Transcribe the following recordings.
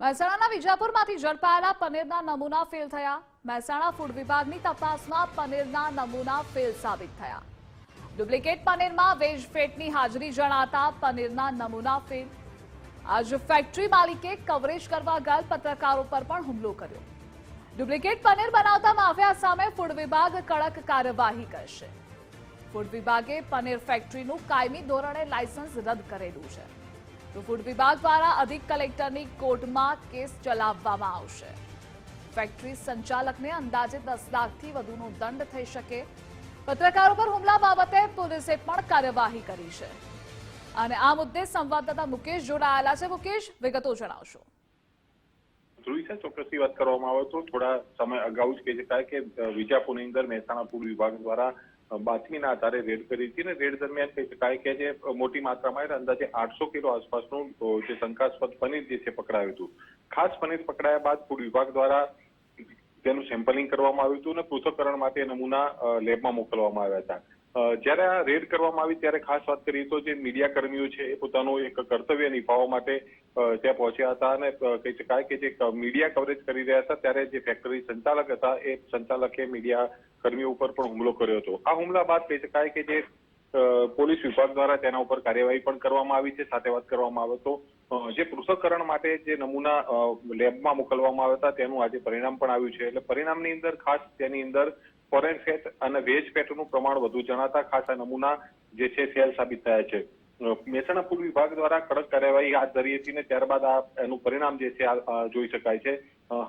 મહેસાણાના વિજાપુરમાંથી ઝડપાયેલા પનીરના નમૂના ફેલ થયા. મહેસાણા ફૂડ વિભાગની તપાસમાં પનીરના નમૂના ફેલ સાબિત થયા. ડુપ્લિકેટ પનીરમાં વેજ ફેટની હાજરી જણાતા પનીરના નમૂના ફેલ આજ ફેક્ટરી માલિકે કવરેજ કરવા ગયેલ પત્રકારો પર પણ હુમલો કર્યો. ડુપ્લિકેટ પનીર બનાવતા માફિયા સામે ફૂડ વિભાગ કડક કાર્યવાહી કરશે. ફૂડ વિભાગે પનીર ફેક્ટરીનું કાયમી ધોરણે લાયસન્સ રદ કરેલું છે. તો ફૂડ વિભાગ દ્વારા અધિક કલેક્ટરની કોર્ટમાં કેસ ચલાવવામાં આવશે. ફેક્ટરી સંચાલકને અંદાજે દસ લાખથી વધુનો દંડ થઈ શકે. પત્રકારો પર હુમલા બાબતે પોલીસે પણ કાર્યવાહી કરી છે. અને આ મુદ્દે સંવાદદાતા મુકેશ જોડાયેલા છે. મુકેશ, વિગતો જણાવશો. ધ્રુવી ચોક્કસથી વાત કરવામાં આવે તો થોડા સમય અગાઉ જ કહી શકાય કે વિજાપુરની અંદર મહેસાણા ફૂડ વિભાગ દ્વારા બાતમીના આધારે રેડ કરી હતી અને રેડ દરમિયાન કહી શકાય કે જે મોટી માત્રામાં એટલે અંદાજે આઠસો કિલો આસપાસનું જે શંકાસ્પદ પનીર જે છે પકડાયું હતું. ખાસ પનીર પકડાયા બાદ ફૂડ વિભાગ દ્વારા તેનું સેમ્પલિંગ કરવામાં આવ્યું હતું અને પૃથ્થકરણ માટે નમૂના લેબમાં મોકલવામાં આવ્યા હતા. જ્યારે આ રેડ કરવામાં આવી ત્યારે ખાસ વાત કરીએ તો જે મીડિયા કર્મીઓ છે એ પોતાનું એક કર્તવ્ય નિભાવવા માટે ત્યાં પહોંચ્યા હતા અને કહી શકાય કે જે મીડિયા કવરેજ કરી રહ્યા હતા ત્યારે જે ફેક્ટરી સંચાલક હતા એ સંચાલકે મીડિયા કર્મીઓ ઉપર પણ હુમલો કર્યો હતો. આ હુમલા બાદ કહી શકાય કે જે પોલીસ વિભાગ દ્વારા તેના ઉપર કાર્યવાહી પણ કરવામાં આવી છે સાથે વાત કરવામાં આવે તો અ, જે પૃથ્થકરણ માટે જે નમૂના લેબમાં મોકલવામાં આવ્યા હતા તેનું આજે પરિણામ પણ આવ્યું છે. એટલે પરિણામની અંદર ખાસ તેની અંદર ફોરેન ફેટ અને વેજ ફેટનું પ્રમાણ વધુ જણાતા ખાસા નમૂના જે છે ફેલ સાબિત થયા છે. મહેસાણા પૂર્વ વિભાગ દ્વારા કડક કાર્યવાહી હાથ ધરી હતી ને ત્યારબાદ આ એનું પરિણામ જે છે જોઈ શકાય છે.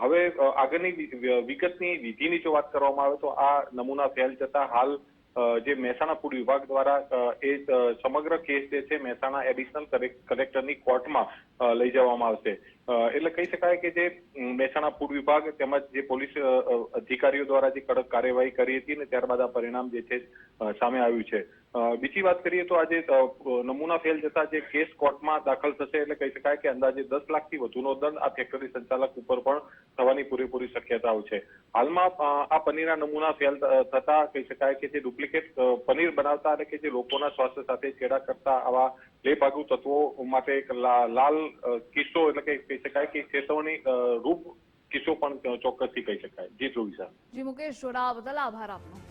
હવે આગળની વિગતની વિધિની જો વાત કરવામાં આવે તો આ નમૂના ફેલ જતા હાલ જે મહેસાણા ફૂડ વિભાગ દ્વારા એ સમગ્ર કેસ જે છે મહેસાણા એડિશનલ કલેક્ટરની કોર્ટમાં લઈ જવામાં આવશે. એટલે કહી શકાય કે જે મહેસાણા ફૂડ વિભાગ તેમજ જે પોલીસ અધિકારીઓ દ્વારા જે કડક કાર્યવાહી કરી હતી ને ત્યારબાદ આ પરિણામ જે છે સામે આવ્યું છે. બીજી વાત કરીએ તો આજે નમૂના ફેલ જતા જે કેસ કોર્ટમાં દાખલ થશે એટલે કહી શકાય કે અંદાજે દસ લાખથી વધુનો દંડ આ ફેક્ટરી સંચાલક ઉપર પણ થવાની પૂરેપૂરી શક્યતાઓ છે. હાલમાં આ પનીરના નમૂના ફેલ થતા કહી શકાય કે જે ડુપ્લિકેટ પનીર બનાવતા અને કે જે લોકોના સ્વાસ્થ્ય સાથે છેડા કરતા આવા લેભાગુ તત્વો માટે એક લાલ કિસ્સો એટલે કે કહી શકાય કે ચેતવણી રૂપ કિસ્સો પણ ચોક્કસથી કહી શકાય. જી ધ્રુવી જી મુકેશ, જોડાવા બદલ આભાર આપનો.